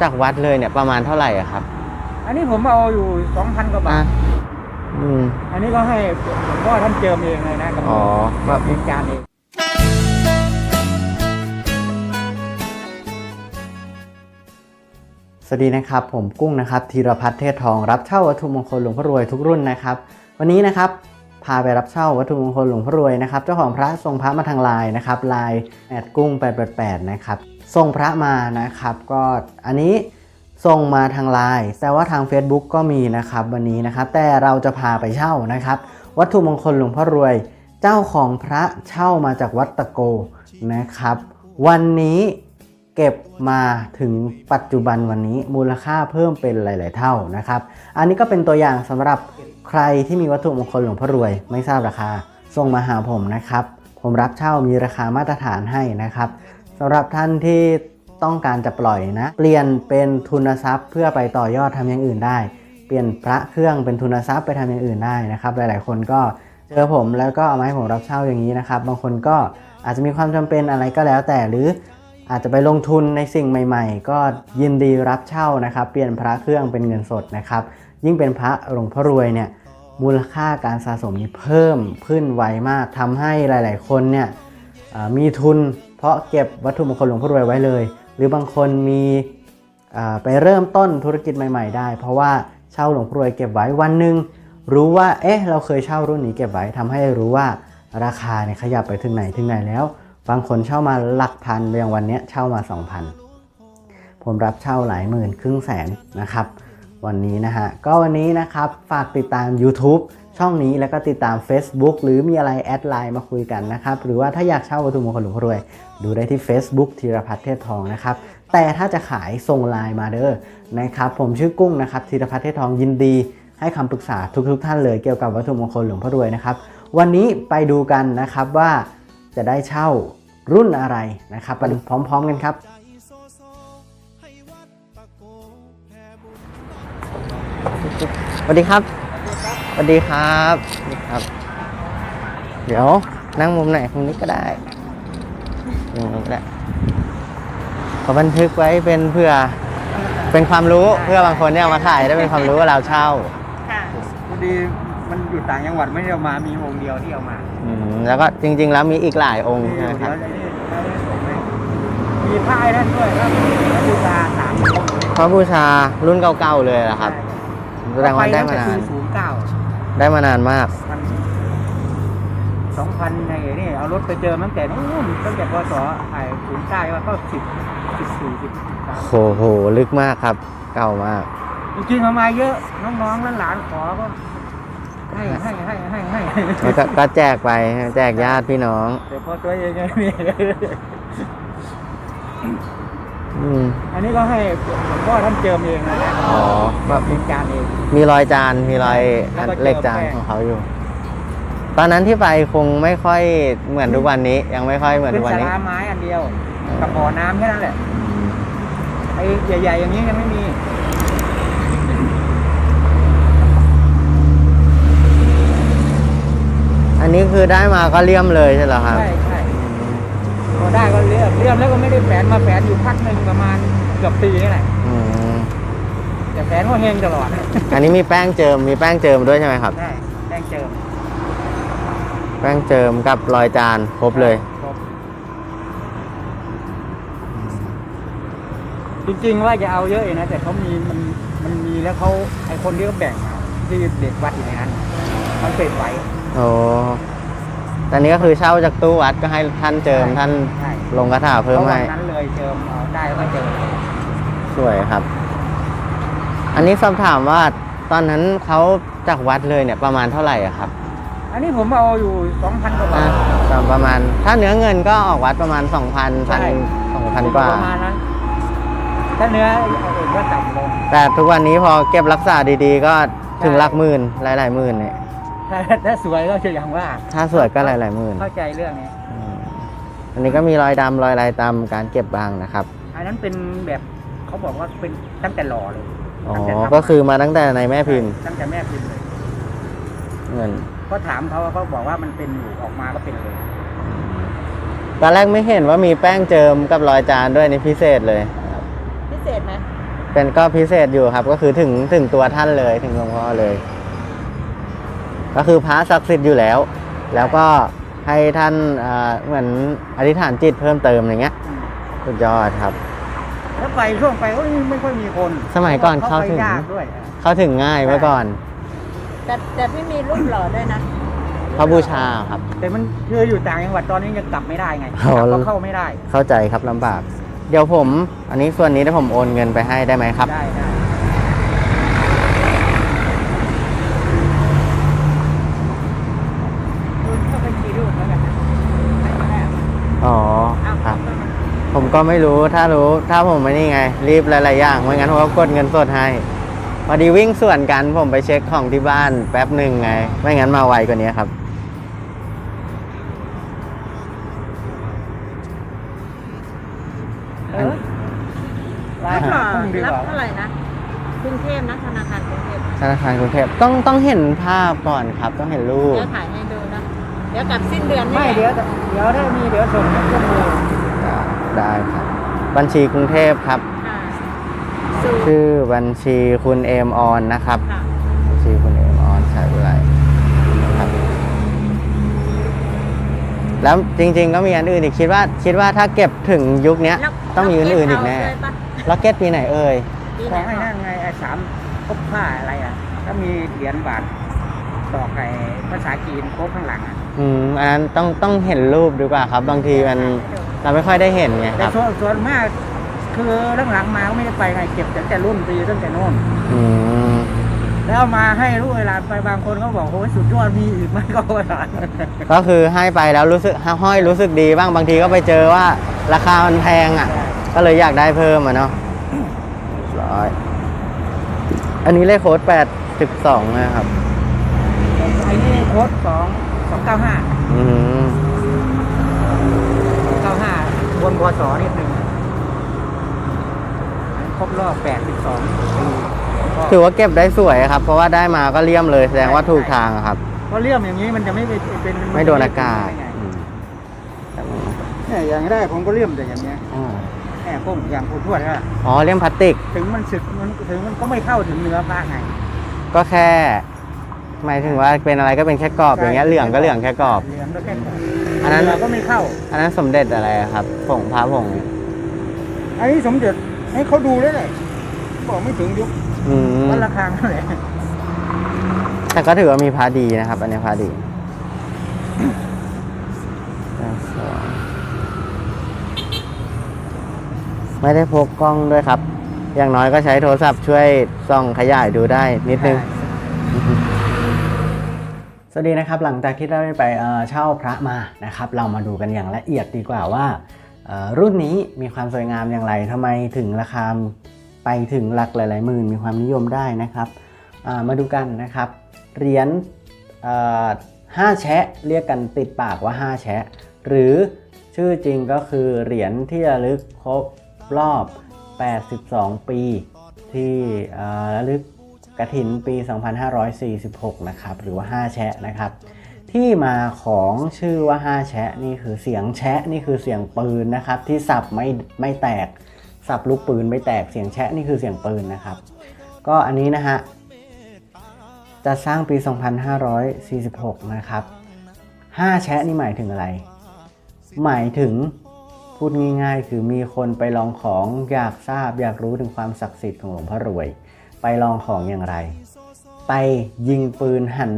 จากวัดเลยเนี่ยประมาณเท่าไหร่อะครับอันนี้ผมเอาอยู่สองพันกว่าบาอะท อืม อันนี้ก็ให้หลวงพ่อท่านเจิมเองเลยนะกับอ๋อ แบบเองจานเอง สวัสดีนะครับ ผมกุ้งนะครับธีรพัฒน์เทศทองรับเช่าวัตถุมงคลหลวงพ่อรวยทุกรุ่นนะครับ วันนี้นะครับ พาไปรับเช่าวัตถุมงคลหลวงพ่อรวยนะครับเจ้าของพระส่งพระมาทางไลน์นะครับไลน์แอดกุ้ง888นะครับส่งพระมานะครับ ก็อันนี้ส่งมาทางไลน์แต่ว่าทาง Facebook ก็มีนะครับวันนี้นะครับแต่เราจะพาไปเช่านะครับ วัตถุมงคลหลวงพ่อรวย เจ้าของพระเช่ามาจากวัดตะโกนะครับ วันนี้ เก็บมาถึงปัจจุบันวันนี้มูลค่าเพิ่มเป็นหลาย ๆ เท่านะครับ อันนี้ก็เป็นตัวอย่างสำหรับใครที่มีวัตถุมงคลหลวงพ่อรวย ไม่ทราบราคาส่งมาหาผมนะครับ ผมรับเช่ามีราคามาตรฐานให้นะครับสำหรับท่านที่ต้องการจะปล่อยนะ เปลี่ยนเป็นทุนทรัพย์เพื่อไปต่อยอดทำอย่างอื่นได้ เปลี่ยนพระเครื่องเป็นทุนทรัพย์ไปทำอย่างอื่นได้นะครับ หลาย ๆ คนก็เจอผมแล้วก็เอามาให้ผมรับเช่าอย่างนี้นะครับ บางคนก็อาจจะมีความจำเป็นอะไรก็แล้วแต่หรือ อาจจะไปลงทุนในสิ่งใหม่ ๆ ก็ยินดีรับเช่านะครับ เปลี่ยนพระเครื่องเป็นเงินสดนะครับ ยิ่งเป็นพระหลวงพ่อรวยเนี่ยมูลค่าการสะสมนี่เพิ่มขึ้นไวมากทำให้หลาย ๆ คนเนี่ยมีทุน เพราะเก็บวัตถุมงคลหลวงพ่อรวยไว้เลย หรือบางคนมีไปเริ่มต้นธุรกิจใหม่ ๆ ได้ เพราะว่าเช่าหลวงพ่อรวยเก็บไว้วันหนึ่งรู้ว่าเอ๊ะเราเคยเช่ารุ่นนี้เก็บไว้ทำให้รู้ว่าราคาเนี่ยขยับไปถึงไหนถึงไหนแล้ว บางคนเช่ามาหลักพันอย่างวันนี้เช่ามา 2,000 ผมรับเช่าหลายหมื่นครึ่งแสนนะครับ วันนี้นะฮะ ก็วันนี้นะครับฝากติดตาม YouTube ช่องนี้แล้วก็ติดตาม Facebook หรือมีอะไรแอดไลน์มาคุยกันนะครับ หรือว่าถ้าอยากเช่าวัตถุมงคลหลวงพ่อรวย ดูได้ที่ Facebook ธีรพัฒน์เทศทองนะครับ แต่ถ้าจะขายส่งไลน์มาเด้อนะครับ ผมชื่อกุ้งนะครับธีรพัฒน์เทศทองยินดี ให้คำปรึกษาทุกๆทท่านเลยเกี่ยวกับวัตถุมงคลหลวงพ่อรวยนะครับ วันนี้ไปดูกันนะครับว่าจะได้เช่า รุ่นอะไรนะครับไปพร้อม ๆ กันครับ สวัสดีครับ สวัสดีครับสวัสดีครับ เดี๋ยวนั่งมุมไหนมุมนี้ก็ได้มุมนี้ก็ได้ขอบันทึกไว้เป็นเพื่อเป็นความรู้เพื่อบางคนเนี่ยเอามาขายได้เป็นความรู้ว่าเราเช่า ค่ะ พอดี มันอยู่ต่างจังหวัดไม่ได้เอามามีองค์เดียวที่เอามาอืมแล้วก็จริง ๆ แล้วมีอีกหลายองค์มีใช่ไหมครับเดี๋ยวจะนี่เราไม่ส่งให้มีผ้าให้ท่านด้วยครับพระบูชาสามองค์พระบูชารุ่นเก่าๆเลยนะครับแสดงว่าได้มานานศูนย์เก้า ได้มานานมากมันสองพันไงนี่เอารถไปเจอตั้งแต่นู้นตั้งแต่พศไอ้ศูนย์เก้าว่าก็สิบสิบสี่สิบสามโหโห ลึกมากครับ เก่ามาก จริงๆเอามาเยอะ น้องๆหลานๆขอก็ ให้ให้ให้ให้ให้แล้วก็ก็แจกไปแจกญาติพี่น้องแต่พอตัวเองไงมีอืมอันนี้ก็ให้หลวงพ่อท่านเจิมเองนะนะอ๋อแบบเป็นจานเอง มีรอยจานมีรอยแล้วก็เจอเหล็กจานแป้งของเขาอยู่ ตอนนั้นที่ไปคงไม่ค่อยเหมือนทุกวันนี้ ยังไม่ค่อยเหมือนเป็ทุนกวันสานี้ราไม้อันเดียว กับบ่อน้ำแค่นั้นแหละไอ้ใหญ่ ๆ อย่างนี้ยังไม่มี อันนี้คือได้มาก็เลี่ยมเลยใช่เหรอครับ ใช่ใช่พอได้ก็เลื่อมเลื่อมแล้วก็ไม่ได้แฝนมาแฝนอยู่พักหนึ่งประมาณเกือบปีนี่แหละอืมแต่แฝนก็เฮงตลอดอันนี้มีแป้งเจิมมีแป้งเจิมด้วยใช่ไหมครับได้แดงเจิมแป้งเจิมกับรอยจานครบเลย ครบจริงๆว่าจะเอาเยอะเองนะแต่เขามีมันมันมีแล้วเขาไอคนที่เขาแบ่งมาที่เด็กวัดอยู่ในนั้น มันเสร็จไหวโอ้ตอนนี้ก็คือเช่าจากตู้วัดก็ให้ท่านเจิมท่านใช่ลงกระถาเพิ่มพราะให้ วันนั้นเลยเจิมเอาได้แล้วก็เจิมสวยครับ อันนี้สอบถามว่าตอนนั้นเขาจากวัดเลยเนี่ยประมาณเท่าไหร่อะครับอันนี้ผมเอาอยู่สองพันกว่าบาอะทประมาณ ถ้าเนื้อเงินก็ออกวัดประมาณ2,000พันใช่สองพันกว่า ประมาณนั้นถ้าเนื้อเอาเองก็ต่ำลง แต่ทุกวันนี้พอเก็บรักษาดีๆ ก็ถึงหลักหมื่นหลายๆหมื่นเนี่ย ถ้าถ้าสวยก็จะอย่างว่าถ้าสวยก็หลายๆหมื่นเข้าใจเรื่องนี้อืมอันนี้ก็มีรอยดำรอยลายตามการเก็บบ้างนะครับ อันนั้นเป็นแบบเขาบอกว่าเป็นตั้งแต่หล่อเลยอ๋อตั้งแต่ทำก็คือมาตั้งแต่ในแม่พิมพ์ตั้งแต่แม่พิมพ์เลยเงิน ก็ถามเขาเขาบอกว่ามันเป็นอยู่ออกมาก็เป็นเลย ตอนแรกไม่เห็นว่ามีแป้งเจิมกับรอยจานด้วยนี่พิเศษเลย พิเศษไหม เป็นก็พิเศษอยู่ครับ ก็คือถึงถึงตัวท่านเลยถึงหลวงพ่อเลย ก็คือพระศักดิ์สิทธิ์อยู่แล้ว แล้วก็ให้ท่านเอ่อเหมือนอธิษฐานจิตเพิ่มเติมอย่างเงี้ยอืมสุดยอดครับ แล้วไปช่วงไปก็ไม่ค่อยมีคน สมัยก่อนเข้าถึงไปยากด้วยเข้าถึงง่ายเมื่อก่อน แต่แต่พี่มีรูปหล่อด้วยนะพระบูชาครับ แต่มันคืออยู่ต่างจังหวัดตอนนี้ยังกลับไม่ได้ไงอ๋อกลับก็เข้าไม่ได้ เข้าใจครับลำบาก เดี๋ยวผม อันนี้ส่วนนี้ถ้าผมโอนเงินไปให้ได้ไหมครับ ได้ได้ คุณเข้าไปกี่รูปแล้วกันนะให้มาแล้ว อ๋อ อ้าว ครับ ผม ก็ไม่รู้ถ้ารู้ถ้าผมไม่นี่ไง รีบหลายๆอย่างไม่งั้นผมก็กดเงินสดให้พอดีวิ่งส่วนกันผมไปเช็คของที่บ้านแป๊บหนึ่งไง ไม่งั้นมาไวกว่านี้ครับ เออลายหาพุ่งดีกรับว่าเท่าไหร่นะกรุงเทพนะธนาคารกรุงเทพธนาคารกรุงเทพต้องต้องเห็นภาพก่อนครับ ต้องเห็นรูปเดี๋ยวถ่ายให้ดูนะเดี๋ยวกลับสิ้นเดือนนี่ไม่เดี๋ยวเดี๋ยวถ้ามีเดี๋ยวส่งให้ข้อมูล ได้ครับ บัญชีกรุงเทพครับ ค่ะสูชื่อบัญชีคุณเอมออนนะครับ ค่ะบัญชีคุณเอมออนใช้อะไรนะครับ แล้วจริง ๆ ก็มีอันอื่นอีกคิดว่า คิดว่าถ้าเก็บถึงยุคเนี้ย แล้วต้องมีอันอื่นอีกแน่เาเลยปะล็อกเก็ตปีไหนเอ่ยปีขไหนองไอ้นั่นไงไอ้สามคบผ้าอะไรอะถ้ามีเหรียญบาทต่อกไอ้ภาษาจีนโค้งข้างหลังอะอืมอันนั้นต้องต้องเห็นรูปดีกว่าครับ บางทีมัน เราไม่ค่อยได้เห็นไงคแต่รับส่วนส่วนมาก คือหลังๆมาก็ไม่ได้ไปไงเก็บตั้งแต่รุ่นปีตั้งแต่โน่น อืมแล้วเอามาให้ลูกเวลานไปบางคนเขาบอกโอ้ยสุดยอดมีอีกไหมก็ว่าก็คือให้ไปแล้วรู้สึกห้อยรู้สึกดีบ้างบางทีก็ไปเจอว่าราคามันแพงอะ ก็เลยอยากได้เพิ่มอะเนาะร้อยอันนี้เลขโค้ดแปดสิบสองนะครับ ไอ้นี่โค้ดสองสองเก้าห้าอืม ห้าบนพศนิดหนึ่งครบรอบแปดสิบสองปีถือว่าเก็บได้สวยครับ เพราะว่าได้มาก็เลี่ยมเลยแสดงว่าถูกทางอะครับ เพราะเลี่ยมอย่างนี้มันจะไม่เป็นเป็นไม่โดนอากาศได้ไงอืมเนี่ยอย่างแรกผมก็เลี่ยมแต่อย่างเนี้ยอ๋อแหมพวกอย่างผู้ทวดอะอ๋อเลี่ยมพลาสติก ถึงมันสึกมันถึงมันก็ไม่เข้าถึงเนื้อผ้าไง ก็แค่ หมายถึงว่าเป็นอะไรก็เป็นแค่กรอบอย่างเงี้ยเหลืองก็เหลืองแค่กรอบเหลืองก็แค่กรอบ อันนั้นเนื้ก็ไม่เข้า อันนั้นสมเด็จอะไรอะครับผงพระผงอันนี้สมเด็จให้เขาดูได้เลยบอกไม่ถึงยุคอืมวันละครั้งเท่าไหร่แต่ก็ถือว่ามีพระดีนะครับ อันนี้พระดีไม่ได้พกกล้องด้วยครับ อย่างน้อยก็ใช้โทรศัพท์ช่วยส่องขยายดูได้นิดนึง สวัสดีนะครับหลังจากที่เราได้ไปเช่าพระมานะครับเรามาดูกันอย่างละเอียดดีกว่าว่า รุ่นนี้มีความสวยงามอย่างไรทำไมถึงราคาไปถึงหลักหลาย ๆ หมื่นมีความนิยมได้นะครับมาดูกันนะครับเหรียญห้าแชะเรียกกันติดปากว่าห้าแชะ หรือชื่อจริงก็คือเหรียญที่ระลึกครบรอบ 82 ปี ที่ระลึก กระถินปี 2546 นะครับ หรือว่า 5 แชะนะครับ ที่มาของชื่อว่า 5 แชะนี่คือเสียงแชะนี่คือเสียงปืนนะครับ ที่สับไม่ไม่แตกสับลูกปืนไม่แตกเสียงแชะนี่คือเสียงปืนนะครับ ก็อันนี้นะฮะจะสร้างปี 2546 นะครับ 5 แชะนี่หมายถึงอะไร หมายถึงพูดง่ายๆ คือมีคนไปลองของอยากทราบอยากรู้ถึงความศักดิ์สิทธิ์ของหลวงพ่อรวย ไปลองของอย่างไร ไปยิงปืนหัน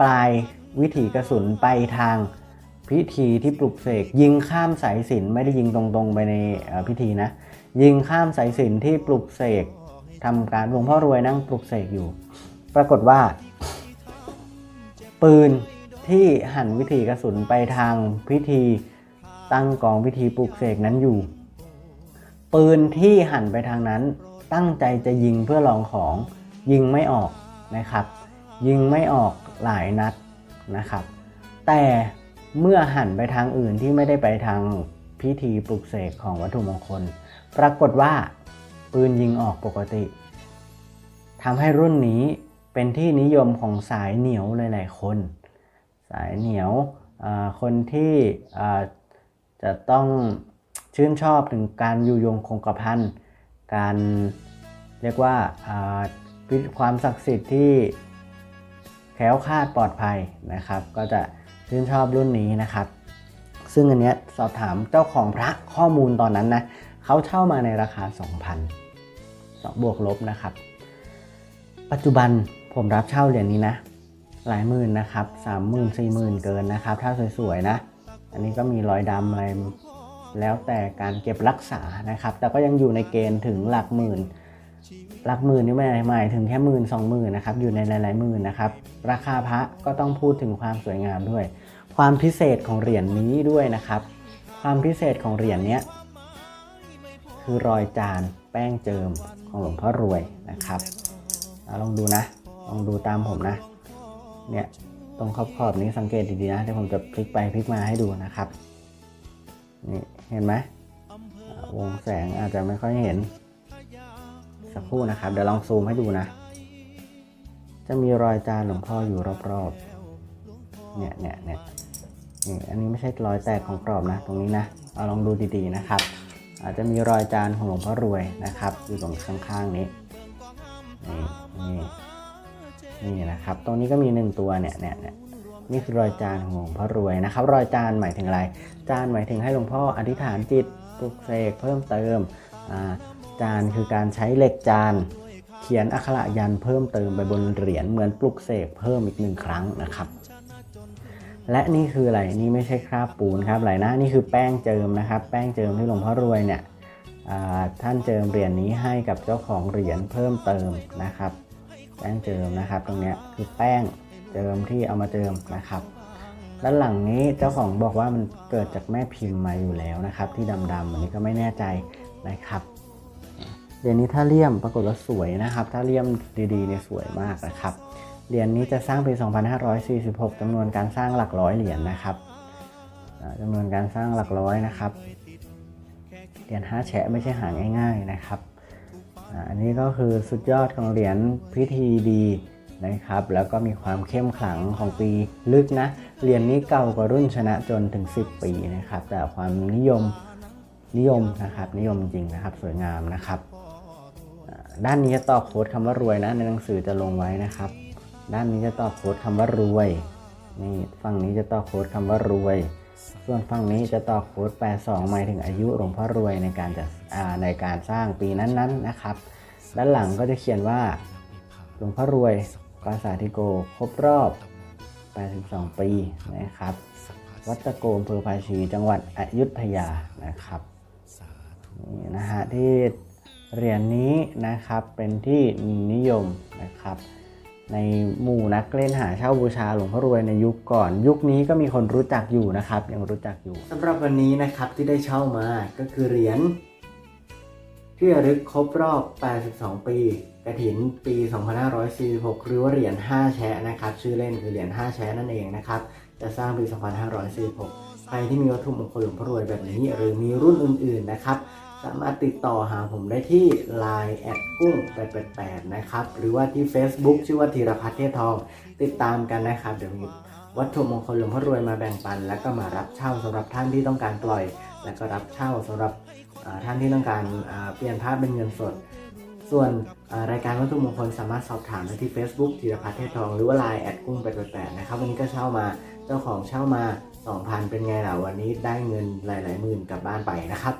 ปลายวิถีกระสุนไปทางพิธีที่ปลุกเสกยิงข้ามสายสินไม่ได้ยิงตรงๆไปในพิธีนะ ยิงข้ามสายสินที่ปลุกเสกทำการหลวงพ่อรวยนั่งปลุกเสกอยู่ ปรากฏว่า ปืนที่หันวิถีกระสุนไปทางพิธีตั้งกองพิธีปลุกเสกนั้นอยู่ ปืนที่หันไปทางนั้น ตั้งใจจะยิงเพื่อลองของยิงไม่ออกนะครับ ยิงไม่ออกหลายนัดนะครับ แต่เมื่อหันไปทางอื่นที่ไม่ได้ไปทางพิธีปลุกเสกของวัตถุมงคล ปรากฏว่าปืนยิงออกปกติทำให้รุ่นนี้เป็นที่นิยมของสายเหนียวหลายๆคน สายเหนียวคนที่จะต้องชื่นชอบถึงการอยู่ยงคงกระพัน การเรียกว่าความศักดิ์สิทธิ์ที่แคล้วคลาดปลอดภัยนะครับ ก็จะชื่นชอบรุ่นนี้นะครับ ซึ่งอันเนี้ยสอบถามเจ้าของพระข้อมูลตอนนั้นนะเขาเช่ามาในราคา 2,000สองบวกลบนะครับ ปัจจุบันผมรับเช่าเหรียญนี้นะ หลายหมื่นนะครับสามหมื่นสี่หมื่นเกินนะครับ ถ้าสวยๆนะ อันนี้ก็มีรอยดำอะไร แล้วแต่การเก็บรักษานะครับ แต่ก็ยังอยู่ในเกณฑ์ถึงหลักหมื่น หลักหมื่นนี่ไม่หมายถึงแค่หมื่นสองหมื่นนะครับ อยู่ในหลายๆหมื่นนะครับ ราคาพระก็ต้องพูดถึงความสวยงามด้วย ความพิเศษของเหรียญนี้ด้วยนะครับ ความพิเศษของเหรียญเนี้คือรอยจานแป้งเจิมของหลวงพ่อรวยนะครับลองดูนะ ลองดูตามผมนะ เนี่ยตรงขอบขอบนี้สังเกตดีๆนะเดี๋ยวผมจะพลิกไปพลิกมาให้ดูนะครับ นี่ เห็นไหมวงแสงอาจจะไม่ค่อยเห็น สักครู่นะครับ เดี๋ยวลองซูมให้ดูนะ จะมีรอยจานหลวงพ่ออยู่รอบๆ เนี่ยเนี่ยเนี่ยนี่อันนี้ไม่ใช่รอยแตกของกรอบนะ ตรงนี้นะ เอาลองดูดีๆนะครับ อาจจะมีรอยจานของหลวงพ่อรวยนะครับ อยู่ตรงข้างๆนี้ นี่นี่นี่นะครับ ตรงนี้ก็มีหนึ่งตัวเนี่ยเนี่ยเนี่ย นี่คือรอยจานของหลวงพ่อรวยนะครับ รอยจานหมายถึงอะไร จานหมายถึงให้หลวงพ่ออธิษฐานจิตปลุกเสกเพิ่มเติมจานคือการใช้เหล็กจานเขียนอักขระยันเพิ่มเติมไปบนเหรียญเหมือนปลุกเสกเพิ่มอีกหนึ่งครั้งนะครับ และนี่คืออะไรนี่ไม่ใช่คราบปูนครับอะไรนะนี่คือแป้งเจิมนะครับ แป้งเจิมที่หลวงพ่อรวยเนี่ยท่านเจิมเหรียญนี้ให้กับเจ้าของเหรียญเพิ่มเติมนะครับ แป้งเจิมนะครับ ตรงนี้คือแป้ง เจิมที่เอามาเจิมนะครับ ด้านหลังนี้เจ้าของบอกว่ามันเกิดจากแม่พิมพ์มาอยู่แล้วนะครับ ที่ดำๆอันนี้ก็ไม่แน่ใจนะครับเหรียญนี้ถ้าเลี่ยมปรากฏว่าสวยนะครับ ถ้าเลี่ยมดีๆเนี่ยสวยมากนะครับเหรียญนี้จะสร้างปี 2546จำนวนการสร้างหลักร้อยเหรียญนะครับอ่าจำนวนการสร้างหลักร้อยนะครับ เหรียญห้าแฉะไม่ใช่หาง่าย ๆนะครับ อันนี้ก็คือสุดยอดของเหรียญพิธีดี นะครับ แล้วก็มีความเข้มขลังของปีลึกนะ เหรียญนี้เก่ากว่ารุ่นชนะจนถึง 10 ปีนะครับ แต่ความนิยมนิยมนะครับ นิยมจริงนะครับ สวยงามนะครับด้านนี้จะต่อโค้ดคำว่ารวยนะ ในหนังสือจะลงไว้นะครับ ด้านนี้จะต่อโค้ดคำว่ารวยนี่ฝั่งนี้จะต่อโค้ดคำว่ารวย ส่วนฝั่งนี้จะต่อโค้ด82หมายถึงอายุหลวงพ่อรวยในการจะในการสร้างปีนั้นๆนะครับ ด้านหลังก็จะเขียนว่าหลวงพ่อรวย กาสาธิโกครบรอบ 82 ปีนะครับ วัดตะโกอำเภอภาชีจังหวัดอยุธยานะครับนี่นะฮะที่เหรียญนี้นะครับเป็นที่นิยมนะครับ ในหมู่นักเล่นหาเช่าบูชาหลวงพ่อรวยในยุคก่อน ยุคนี้ก็มีคนรู้จักอยู่นะครับ ยังรู้จักอยู่สำหรับวันนี้นะครับที่ได้เช่ามาก็คือเหรียญที่ระลึกครบรอบ 82 ปี กระถินปี 2546 หรือว่าเหรียญ 5 แชะนะครับ ชื่อเล่นคือเหรียญ 5 แชะนั่นเองนะครับ จะสร้างปี 2546 ใครที่มีวัตถุมงคลหลวงพ่อรวยแบบนี้ หรือมีรุ่นอื่นๆนะครับ สามารถติดต่อหาผมได้ที่ Line แอดกุ้ง888นะครับ หรือว่าที่ Facebook ชื่อว่าธีรพัฒน์เทพทอง ติดตามกันนะครับ เดี๋ยวมีวัตถุมงคลหลวงพ่อรวยมาแบ่งปัน แล้วก็มารับเช่าสำหรับท่านที่ต้องการปล่อย แล้วก็รับเช่าสำหรับท่านที่ต้องการเปลี่ยนภาพเป็นเงินสด ส่วนรายการวัตถุมงคลสามารถสอบถามได้ที่ Facebook ธีรพัฒน์เทพทอง หรือว่า Line แอดกุ้ง888นะครับ วันนี้ก็เช่ามาเจ้าของเช่ามา 2,000 เป็นไงล่ะ วันนี้ได้เงินหลาย ๆ หมื่นกลับบ้านไปนะครับ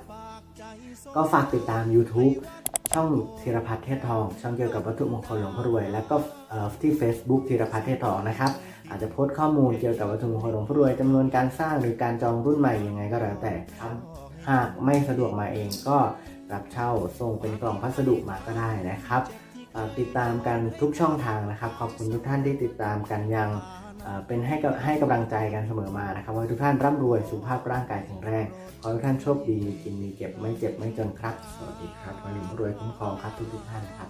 ก็ฝากติดตาม YouTube ช่องธีรพัฒน์เทพทอง ช่องเกี่ยวกับวัตถุมงคลหลวงพ่อรวย แล้วก็ที่ Facebook ธีรพัฒน์เทพทองนะครับอาจจะโพสต์ข้อมูลเกี่ยวกับวัตถุมงคลหลวงพ่อรวยจำนวนการสร้างหรือการจองรุ่นใหม่ยังไงก็แล้วแต่ครับหากไม่สะดวกมาเองก็ รับเช่าส่งเป็นกล่องพัสดุมาก็ได้นะครับ ติดตามกันทุกช่องทางนะครับ ขอบคุณทุกท่านที่ติดตามกันยังเป็นให้กับให้กำลังใจกันเสมอมานะครับว่าทุกท่านร่ำรวยสุขภาพร่างกายแข็งแรงขอให้ทุกท่านโชคดีมีกินมีเก็บไม่เจ็บไม่จนครับ สวัสดีครับวันนี้รวยคุ้มครองครับทุกทุกท่านนะครับ